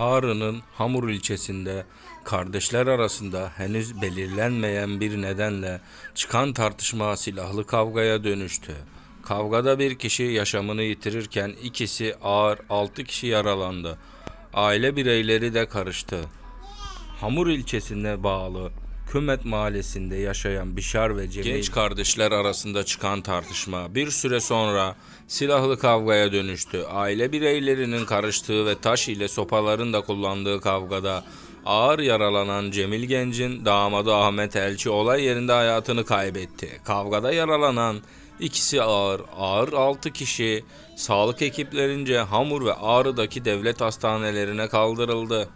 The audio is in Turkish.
Ağrı'nın Hamur ilçesinde kardeşler arasında henüz belirlenmeyen bir nedenle çıkan tartışma silahlı kavgaya dönüştü. Kavgada bir kişi yaşamını yitirirken ikisi ağır 6 kişi yaralandı. Aile bireyleri de karıştı. Hamur ilçesine bağlı Kümet mahallesinde yaşayan Bişar ve Cemil genç kardeşler arasında çıkan tartışma bir süre sonra silahlı kavgaya dönüştü. Aile bireylerinin karıştığı ve taş ile sopaların da kullandığı kavgada ağır yaralanan Cemil Genç'in damadı Ahmet Elçi olay yerinde hayatını kaybetti. Kavgada yaralanan ikisi ağır, ağır 6 kişi sağlık ekiplerince Hamur ve Ağrı'daki devlet hastanelerine kaldırıldı.